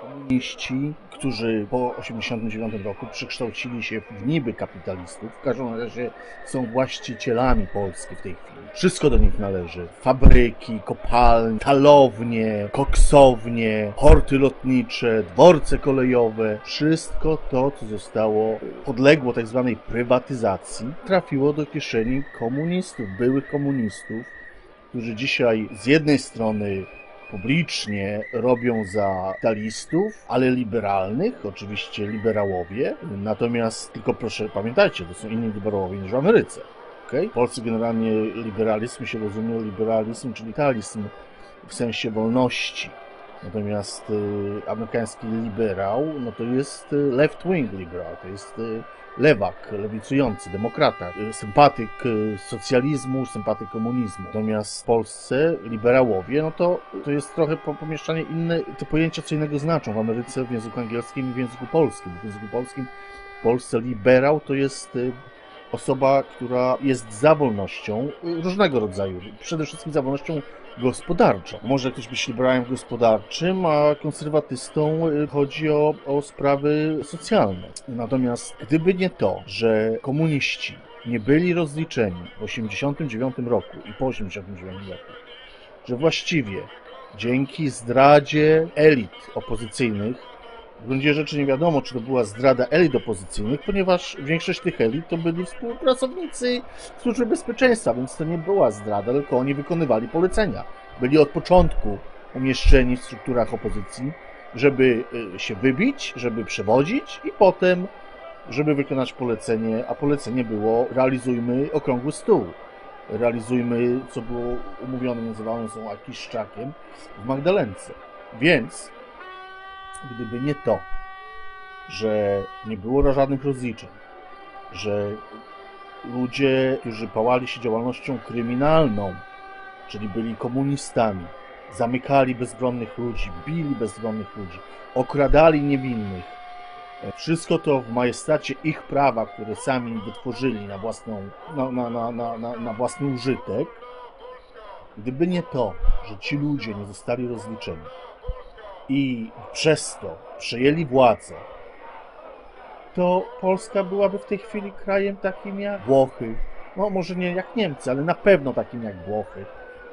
komuniści, którzy po 1989 roku przekształcili się w niby kapitalistów, w każdym razie są właścicielami Polski w tej chwili. Wszystko do nich należy. Fabryki, kopalnie, talownie, koksownie, porty lotnicze, dworce kolejowe. Wszystko to, co zostało, podległo tak zwanej prywatyzacji, trafiło do kieszeni komunistów, byłych komunistów, którzy dzisiaj z jednej strony publicznie robią za talistów, ale liberalnych, oczywiście liberałowie. Natomiast tylko proszę pamiętajcie, to są inni liberałowie niż w Ameryce. Okay? W Polsce generalnie liberalizm się rozumie liberalizm, czyli talizm w sensie wolności. Natomiast y, amerykański liberał, no to jest y, left-wing liberal, to jest y, lewak, lewicujący, demokrata, y, sympatyk y, socjalizmu, sympatyk komunizmu. Natomiast w Polsce liberałowie, no to, to jest trochę pomieszczanie inne, te pojęcia co innego znaczą w Ameryce w języku angielskim i w języku polskim. W języku polskim w Polsce liberał to jest y, osoba, która jest za wolnością różnego rodzaju, przede wszystkim za wolnością gospodarczą. Może ktoś być liberałem gospodarczym, a konserwatystą y, chodzi o, o sprawy socjalne. Natomiast gdyby nie to, że komuniści nie byli rozliczeni w 1989 roku i po 1989 roku, że właściwie dzięki zdradzie elit opozycyjnych w gruncie rzeczy nie wiadomo, czy to była zdrada elit opozycyjnych, ponieważ większość tych elit to byli współpracownicy Służby Bezpieczeństwa, więc to nie była zdrada, tylko oni wykonywali polecenia. Byli od początku umieszczeni w strukturach opozycji, żeby y, się wybić, żeby przewodzić i potem, żeby wykonać polecenie, a polecenie było realizujmy okrągły stół. Realizujmy, co było umówione między Wałęsą a Kiszczakiem w Magdalence. Więc gdyby nie to, że nie było żadnych rozliczeń, że ludzie, którzy pałali się działalnością kryminalną, czyli byli komunistami, zamykali bezbronnych ludzi, bili bezbronnych ludzi, okradali niewinnych, wszystko to w majestacie ich prawa, które sami wytworzyli na, własną, na, na, na, na, na własny użytek, gdyby nie to, że ci ludzie nie zostali rozliczeni, i przez to przejęli władzę, to Polska byłaby w tej chwili krajem takim jak Włochy. No może nie jak Niemcy, ale na pewno takim jak Włochy.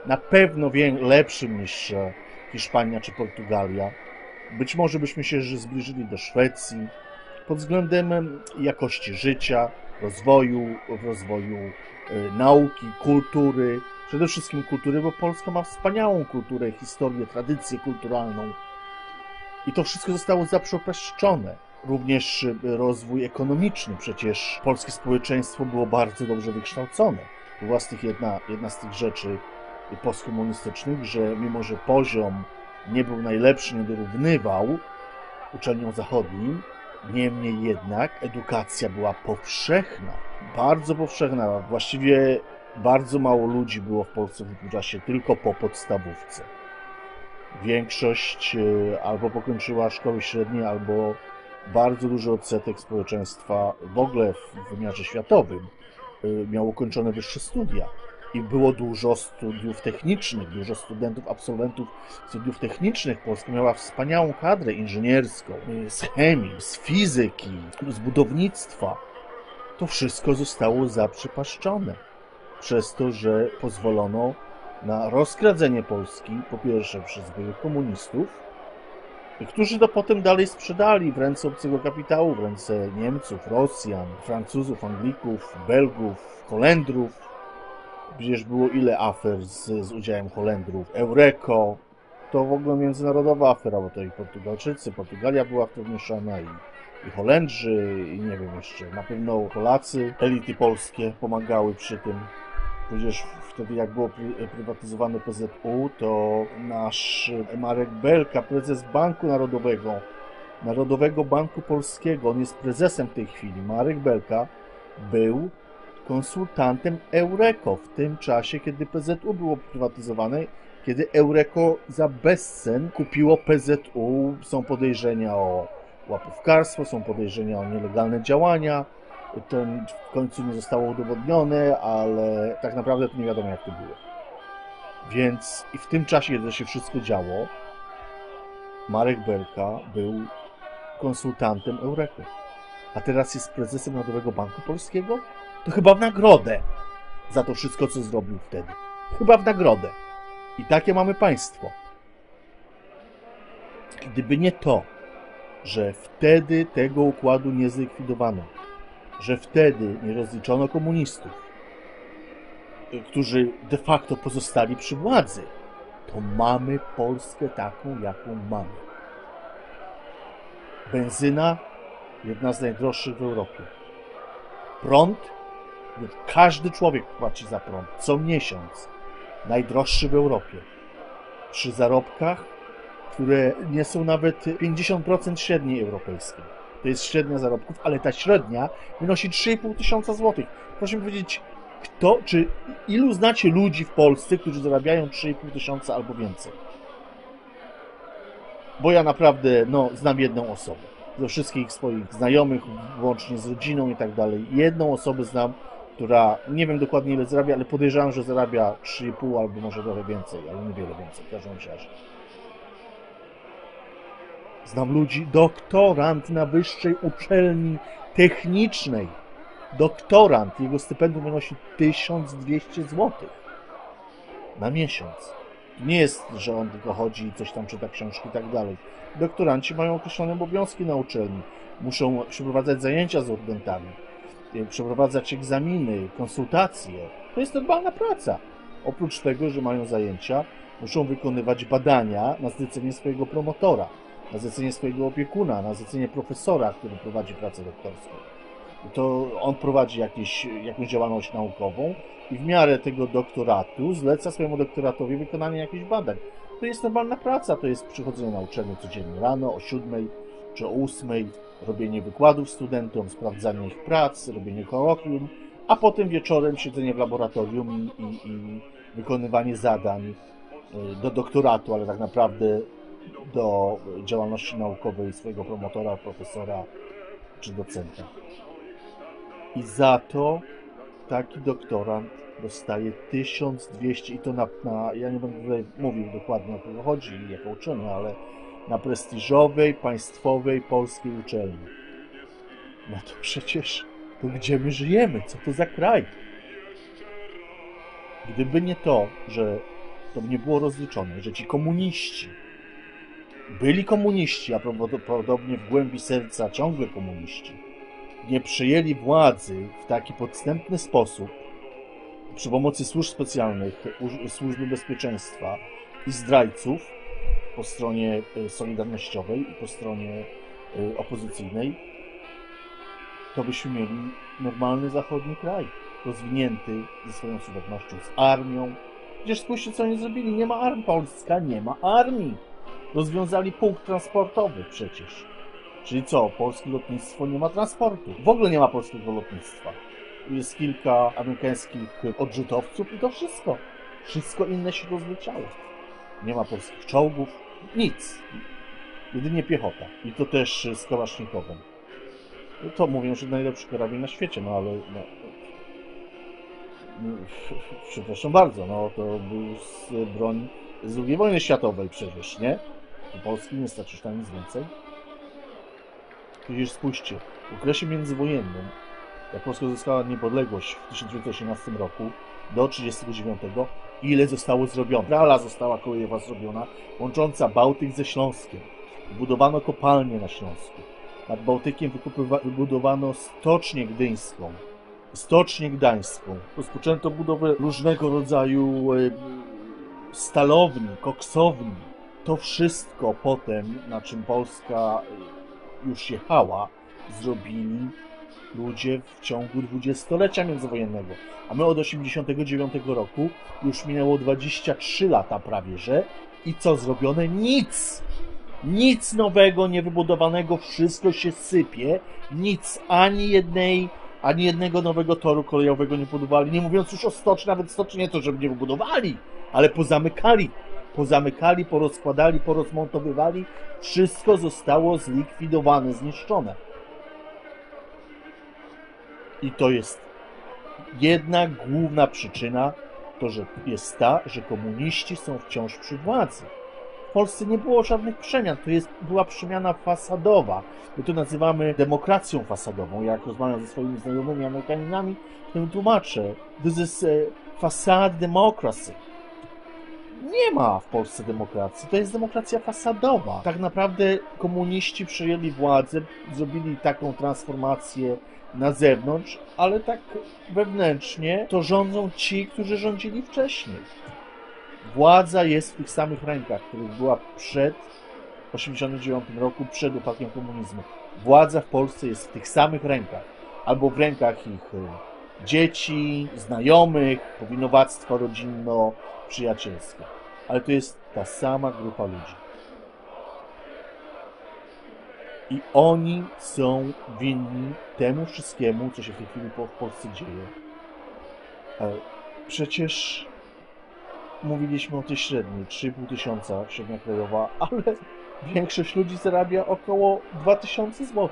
Na pewno lepszym niż e, Hiszpania czy Portugalia. Być może byśmy się zbliżyli do Szwecji pod względem jakości życia, rozwoju, rozwoju e, nauki, kultury, przede wszystkim kultury, bo Polska ma wspaniałą kulturę, historię, tradycję kulturalną i to wszystko zostało zaprzepaszczone. Również y, rozwój ekonomiczny. Przecież polskie społeczeństwo było bardzo dobrze wykształcone. To była z tych jedna, jedna z tych rzeczy postkomunistycznych, że mimo, że poziom nie był najlepszy, nie dorównywał uczelniom zachodnim, niemniej jednak edukacja była powszechna. Bardzo powszechna. Właściwie bardzo mało ludzi było w Polsce w tym czasie tylko po podstawówce większość e, albo pokończyła szkoły średnie, albo bardzo duży odsetek społeczeństwa w ogóle w wymiarze światowym e, miało ukończone wyższe studia. I było dużo studiów technicznych, dużo studentów, absolwentów studiów technicznych. Polska miała wspaniałą kadrę inżynierską, e, z chemii, z fizyki, z budownictwa. To wszystko zostało zaprzepaszczone przez to, że pozwolono na rozkradzenie Polski, po pierwsze przez byłych komunistów, którzy to potem dalej sprzedali w ręce obcego kapitału, w ręce Niemców, Rosjan, Francuzów, Anglików, Belgów, Holendrów. Przecież było ile afer z, z udziałem Holendrów. Eureko, to w ogóle międzynarodowa afera, bo to i Portugalczycy, Portugalia była w to wmieszana i, i Holendrzy, i nie wiem jeszcze, na pewno Polacy, elity polskie pomagały przy tym. Przecież wtedy jak było prywatyzowane PZU, to nasz Marek Belka, prezes Banku Narodowego, Narodowego Banku Polskiego, on jest prezesem w tej chwili, Marek Belka, był konsultantem Eureko w tym czasie, kiedy PZU było prywatyzowane, kiedy Eureko za bezcen kupiło PZU. Są podejrzenia o łapówkarstwo, są podejrzenia o nielegalne działania, to w końcu nie zostało udowodnione, ale tak naprawdę to nie wiadomo jak to było. Więc i w tym czasie, kiedy się wszystko działo, Marek Belka był konsultantem Eureka, a teraz jest prezesem Narodowego Banku Polskiego? To chyba w nagrodę za to wszystko, co zrobił wtedy. Chyba w nagrodę. I takie mamy państwo. Gdyby nie to, że wtedy tego układu nie zlikwidowano, że wtedy nie rozliczono komunistów, którzy de facto pozostali przy władzy, to mamy Polskę taką, jaką mamy. Benzyna jedna z najdroższych w Europie. Prąd, każdy człowiek płaci za prąd co miesiąc. Najdroższy w Europie. Przy zarobkach, które nie są nawet 50% średniej europejskiej. To jest średnia zarobków, ale ta średnia wynosi 3,5 tysiąca złotych. Proszę mi powiedzieć, kto, czy ilu znacie ludzi w Polsce, którzy zarabiają 3,5 tysiąca albo więcej? Bo ja naprawdę, no, znam jedną osobę. Ze wszystkich swoich znajomych, włącznie z rodziną i tak dalej. Jedną osobę znam, która nie wiem dokładnie ile zarabia, ale podejrzewam, że zarabia 3,5 albo może trochę więcej, ale niewiele więcej w każdym razie. Znam ludzi, doktorant na wyższej uczelni technicznej. Doktorant, jego stypendium wynosi 1200 zł na miesiąc. Nie jest, że on tylko chodzi i coś tam czyta książki i tak dalej. Doktoranci mają określone obowiązki na uczelni. Muszą przeprowadzać zajęcia z ordentami, przeprowadzać egzaminy, konsultacje. To jest normalna praca. Oprócz tego, że mają zajęcia, muszą wykonywać badania na zlecenie swojego promotora na zlecenie swojego opiekuna, na zlecenie profesora, który prowadzi pracę doktorską. To on prowadzi jakieś, jakąś działalność naukową i w miarę tego doktoratu zleca swojemu doktoratowi wykonanie jakichś badań. To jest normalna praca, to jest przychodzenie na uczelnię codziennie rano o 7 czy o 8, robienie wykładów studentom, sprawdzanie ich prac, robienie kolokwium, a potem wieczorem siedzenie w laboratorium i, i, wykonywanie zadań y, do doktoratu, ale tak naprawdę do działalności naukowej swojego promotora, profesora czy docenta. I za to taki doktorant dostaje 1200 i to na, na ja nie będę tutaj mówił dokładnie o kogo chodzi i jaką uczelnię, ale na prestiżowej, państwowej, polskiej uczelni. No to przecież to gdzie my żyjemy? Co to za kraj? Gdyby nie to, że to nie było rozliczone, że ci komuniści byli komuniści, a prawdopodobnie w głębi serca ciągle komuniści, nie przejęli władzy w taki podstępny sposób przy pomocy służb specjalnych, służby bezpieczeństwa i zdrajców po stronie e, solidarnościowej i po stronie e, opozycyjnej, to byśmy mieli normalny zachodni kraj, rozwinięty ze swoją suwerennością, z armią. Przecież spójrzcie, co oni zrobili. Nie ma armii. Polska nie ma armii. Rozwiązali punkt transportowy przecież. Czyli co? Polskie lotnictwo nie ma transportu. W ogóle nie ma polskiego lotnictwa. Jest kilka amerykańskich odrzutowców i to wszystko. Wszystko inne się rozleciało. Nie ma polskich czołgów. Nic. Jedynie piechota. I to też z kałasznikowym. No to mówią, że najlepszy karabin na świecie, no ale... No, no przepraszam bardzo, no to był z broń z II wojny światowej przecież, nie? Do Polski nie starczy tam nic więcej. Przecież spójrzcie, w okresie międzywojennym, jak Polska uzyskała niepodległość w 1918 roku do 1939, ile zostało zrobione? Trala została kolejowa zrobiona, łącząca Bałtyk ze Śląskiem. Budowano kopalnie na Śląsku. Nad Bałtykiem wybudowano Stocznię Gdyńską, Stocznię Gdańską. Rozpoczęto budowę różnego rodzaju e, stalowni, koksowni, to wszystko potem, na czym Polska już jechała, zrobili ludzie w ciągu dwudziestolecia międzywojennego. A my od 89 roku już minęło 23 lata prawie, że i co zrobione? Nic! Nic nowego, niewybudowanego, wszystko się sypie, nic, ani jednej, ani jednego nowego toru kolejowego nie budowali, nie mówiąc już o stoczni, nawet stoczni nie to, żeby nie wybudowali, ale pozamykali pozamykali, porozkładali, porozmontowywali. Wszystko zostało zlikwidowane, zniszczone. I to jest jedna główna przyczyna, to że jest ta, że komuniści są wciąż przy władzy. W Polsce nie było żadnych przemian, to jest, była przemiana fasadowa. My to nazywamy demokracją fasadową. Jak rozmawiam ze swoimi znajomymi Amerykaninami, to im tłumaczę. This is a facade democracy. Nie ma w Polsce demokracji. To jest demokracja fasadowa. Tak naprawdę komuniści przejęli władzę, zrobili taką transformację na zewnątrz, ale tak wewnętrznie to rządzą ci, którzy rządzili wcześniej. Władza jest w tych samych rękach, których była przed 1989 roku, przed upadkiem komunizmu. Władza w Polsce jest w tych samych rękach, albo w rękach ich y, dzieci, znajomych, powinowactwo rodzinno-przyjacielskie. Ale to jest ta sama grupa ludzi. I oni są winni temu wszystkiemu, co się w tej chwili w Polsce dzieje. E, przecież mówiliśmy o tej średniej, 3,5 tysiąca średnia krajowa, ale większość ludzi zarabia około 2000 zł.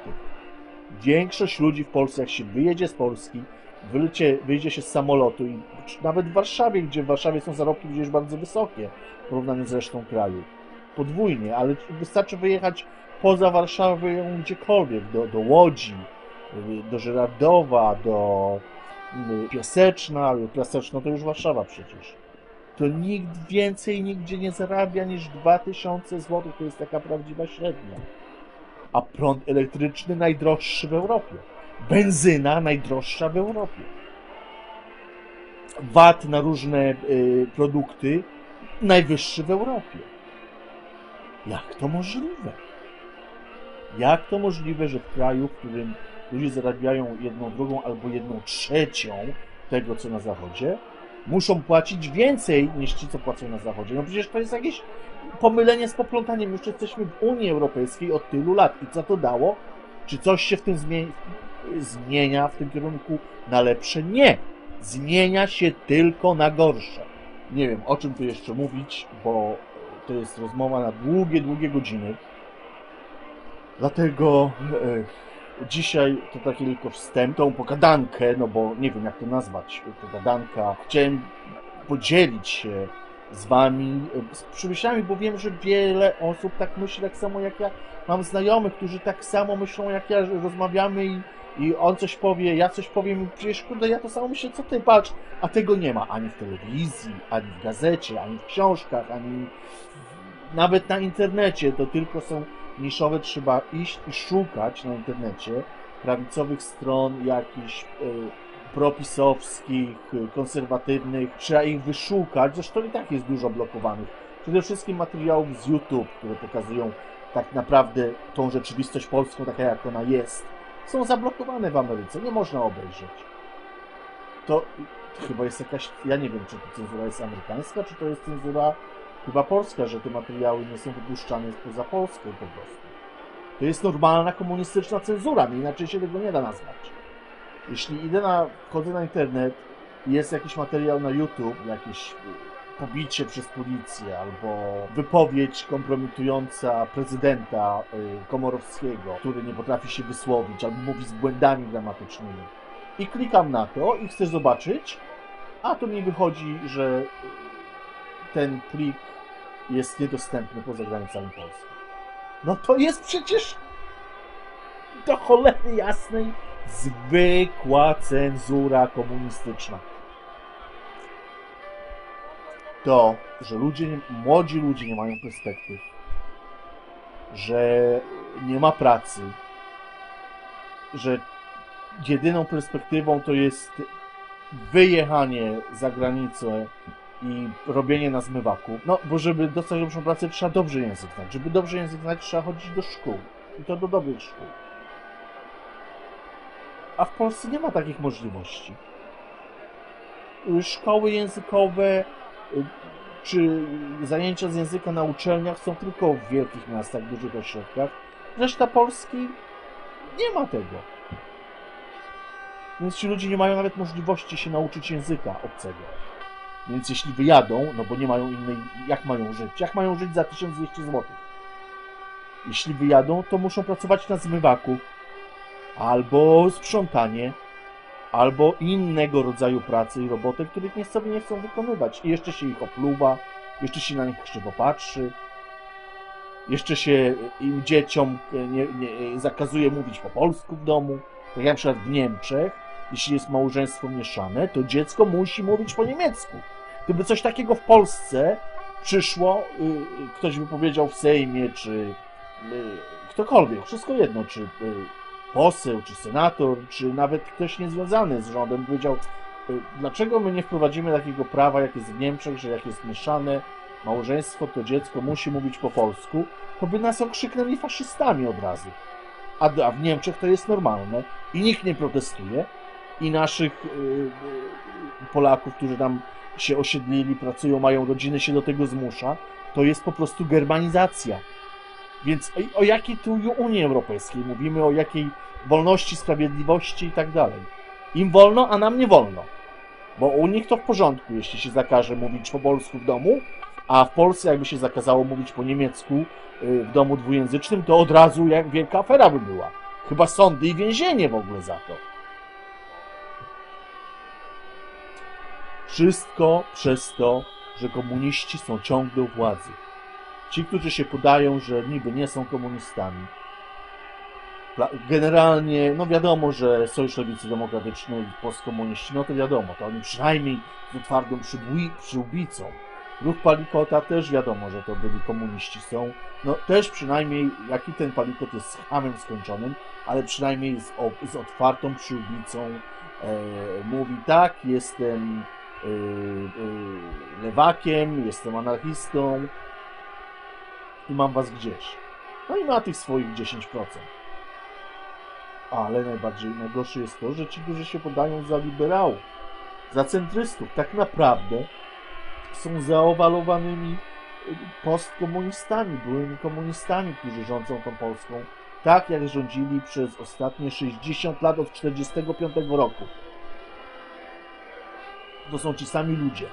Większość ludzi w Polsce, jak się wyjedzie z Polski, wyjdzie, wyjdzie się z samolotu i nawet w Warszawie, gdzie w Warszawie są zarobki gdzieś bardzo wysokie w porównaniu z resztą kraju. Podwójnie, ale wystarczy wyjechać poza Warszawę gdziekolwiek, do, do Łodzi, do Żyrardowa, do mm, Piaseczna, Piaseczno to już Warszawa przecież. To nikt więcej nigdzie nie zarabia niż 2000 zł, to jest taka prawdziwa średnia. A prąd elektryczny najdroższy w Europie. Benzyna najdroższa w Europie. VAT na różne y, produkty najwyższy w Europie. Jak to możliwe? Jak to możliwe, że w kraju, w którym ludzie zarabiają jedną drugą albo jedną trzecią tego, co na Zachodzie, muszą płacić więcej niż ci, co płacą na Zachodzie? No przecież to jest jakieś pomylenie z poplątaniem. Już jesteśmy w Unii Europejskiej od tylu lat. I co to dało? Czy coś się w tym zmienia w tym kierunku na lepsze? Nie. Zmienia się tylko na gorsze. Nie wiem, o czym tu jeszcze mówić, bo to jest rozmowa na długie, długie godziny. Dlatego e, dzisiaj to taki tylko wstęp, tą pogadankę, no bo nie wiem jak to nazwać, pogadanka. Chciałem podzielić się z Wami. Z przemyślami, bo wiem, że wiele osób tak myśli, tak samo jak ja. Mam znajomych, którzy tak samo myślą jak ja, że rozmawiamy i, i on coś powie, ja coś powiem, przecież kurde, ja to samo myślę, co ty, patrz, a tego nie ma ani w telewizji, ani w gazecie, ani w książkach, ani nawet na internecie, to tylko są niszowe, trzeba iść i szukać na internecie prawicowych stron jakichś y, propisowskich, konserwatywnych, trzeba ich wyszukać, zresztą i tak jest dużo blokowanych. Przede wszystkim materiałów z YouTube, które pokazują tak naprawdę tą rzeczywistość polską, taka jak ona jest, są zablokowane w Ameryce, nie można obejrzeć. To, to chyba jest jakaś, ja nie wiem, czy to cenzura jest amerykańska, czy to jest cenzura chyba polska, że te materiały nie są wypuszczane poza Polską po prostu. To jest normalna komunistyczna cenzura, inaczej się tego nie da nazwać. Jeśli idę na, wchodzę na internet i jest jakiś materiał na YouTube, jakieś pobicie przez policję albo wypowiedź kompromitująca prezydenta y, Komorowskiego, który nie potrafi się wysłowić albo mówi z błędami gramatycznymi i klikam na to i chcę zobaczyć, a tu mi wychodzi, że ten plik jest niedostępny poza granicami Polski. No to jest przecież do cholery jasnej zwykła cenzura komunistyczna. To, że ludzie, młodzi ludzie nie mają perspektyw, że nie ma pracy, że jedyną perspektywą to jest wyjechanie za granicę i robienie na zmywaku. No, bo żeby dostać lepszą pracę, trzeba dobrze język znać. Żeby dobrze język znać, trzeba chodzić do szkół. I to do dobrych szkół. A w Polsce nie ma takich możliwości. Szkoły językowe y, czy zajęcia z języka na uczelniach są tylko w wielkich miastach, dużych ośrodkach. Reszta Polski nie ma tego. Więc ci ludzie nie mają nawet możliwości się nauczyć języka obcego. Więc jeśli wyjadą, no bo nie mają innej, jak mają żyć? Jak mają żyć za 1200 zł? Jeśli wyjadą, to muszą pracować na zmywaku, albo sprzątanie, albo innego rodzaju pracy i roboty, których nie sobie nie chcą wykonywać. I jeszcze się ich opluwa, jeszcze się na nich krzywo patrzy. Jeszcze się im dzieciom nie, nie, zakazuje mówić po polsku w domu. Tak jak na przykład w Niemczech, jeśli jest małżeństwo mieszane, to dziecko musi mówić po niemiecku. Gdyby coś takiego w Polsce przyszło, y, y, ktoś by powiedział w Sejmie, czy y, ktokolwiek, wszystko jedno, czy poseł, czy senator, czy nawet ktoś niezwiązany z rządem, powiedział, dlaczego my nie wprowadzimy takiego prawa, jak jest w Niemczech, że jak jest mieszane małżeństwo, to dziecko musi mówić po polsku, to by nas okrzyknęli faszystami od razu. A, w Niemczech to jest normalne i nikt nie protestuje i naszych Polaków, którzy tam się osiedlili, pracują, mają rodziny, się do tego zmusza, to jest po prostu germanizacja. Więc o, jakiej tu Unii Europejskiej mówimy, o jakiej wolności, sprawiedliwości i tak dalej. Im wolno, a nam nie wolno. Bo u nich to w porządku, jeśli się zakaże mówić po polsku w domu, a w Polsce jakby się zakazało mówić po niemiecku y, w domu dwujęzycznym, to od razu jak wielka afera by była. Chyba sądy i więzienie w ogóle za to. Wszystko przez to, że komuniści są ciągle u władzy. Ci, którzy się podają, że niby nie są komunistami. Generalnie, no wiadomo, że Sojusz Lewicy Demokratycznej i postkomuniści, no to wiadomo, to oni przynajmniej z twardą przyłbicą. Ruch Palikota też wiadomo, że to byli komuniści są. No też przynajmniej, jaki ten Palikot jest z hamem skończonym, ale przynajmniej z, z otwartą przyłbicą e, mówi tak, jestem Y, y, lewakiem, jestem anarchistą i mam was gdzieś. No i ma tych swoich 10%. Ale najbardziej najgorsze jest to, że ci, którzy się podają za liberałów, za centrystów, tak naprawdę są zaowalowanymi y, postkomunistami, byłymi komunistami, którzy rządzą tą Polską, tak jak rządzili przez ostatnie 60 lat od 1945 roku to są ci sami ludzie.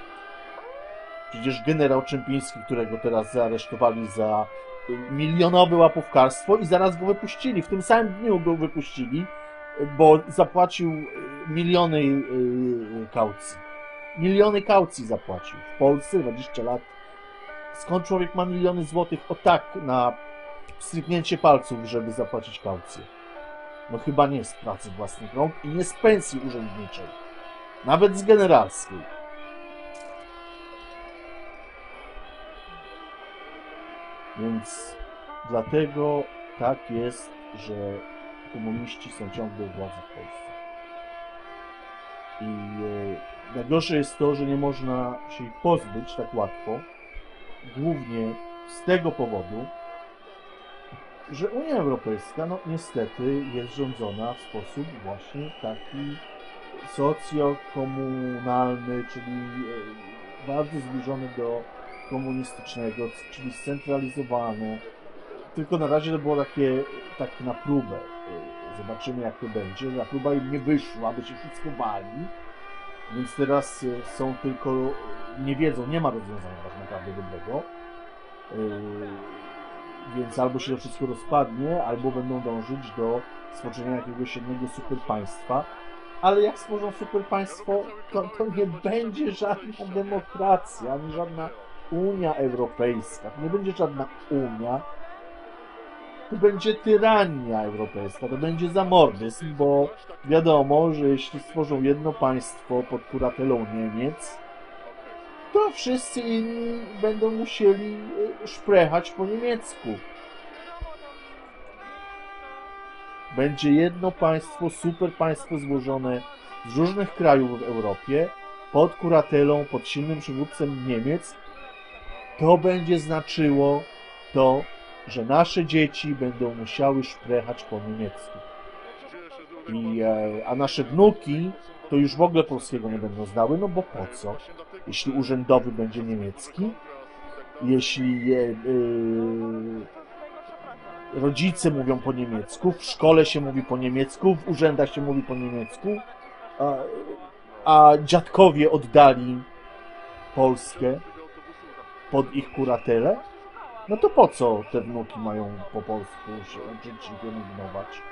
Przecież generał Czempiński, którego teraz zaaresztowali za y, milionowe łapówkarstwo i zaraz go wypuścili. W tym samym dniu go wypuścili, bo zapłacił y, miliony y, kaucji. Miliony kaucji zapłacił. W Polsce 20 lat. Skąd człowiek ma miliony złotych o tak na stryknięcie palców, żeby zapłacić kaucję? No chyba nie z pracy własnych rąk i nie z pensji urzędniczej. Nawet z generalskiej. Więc dlatego tak jest, że komuniści są ciągle u władzy w Polsce. I e, najgorsze jest to, że nie można się ich pozbyć tak łatwo, głównie z tego powodu, że Unia Europejska, no niestety, jest rządzona w sposób właśnie taki socjokomunalny, czyli e, bardzo zbliżony do komunistycznego, czyli scentralizowany. Tylko na razie to było takie tak na próbę. Zobaczymy jak to będzie. Na próba im nie wyszła, aby się wszystko bali. Więc teraz e, są tylko, nie wiedzą, nie ma rozwiązania tak naprawdę dobrego. Więc albo się to wszystko rozpadnie, albo będą dążyć do stworzenia jakiegoś jednego super państwa, ale jak stworzą super państwo, to, to nie będzie żadna demokracja, ani żadna Unia Europejska. To nie będzie żadna Unia. To będzie tyrania europejska, to będzie zamordyzm, bo wiadomo, że jeśli stworzą jedno państwo pod kuratelą Niemiec, to wszyscy inni będą musieli e, szprechać po niemiecku. będzie jedno państwo, super państwo złożone z różnych krajów w Europie, pod kuratelą, pod silnym przywódcem Niemiec, to będzie znaczyło to, że nasze dzieci będą musiały szprechać po niemiecku. I, e, a nasze wnuki to już w ogóle polskiego nie będą znały, no bo po co? Jeśli urzędowy będzie niemiecki, jeśli e, rodzice mówią po niemiecku, w szkole się mówi po niemiecku, w urzędach się mówi po niemiecku, a, a dziadkowie oddali Polskę pod ich kuratelę, no to po co te wnuki mają po polsku uczyć i pielęgnować?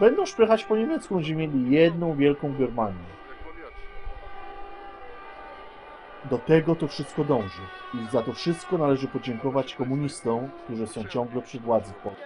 Będą szprychać po niemiecku, będziemy mieli jedną wielką Germanię. Do tego to wszystko dąży. I za to wszystko należy podziękować komunistom, którzy są ciągle przy władzy w Polsce.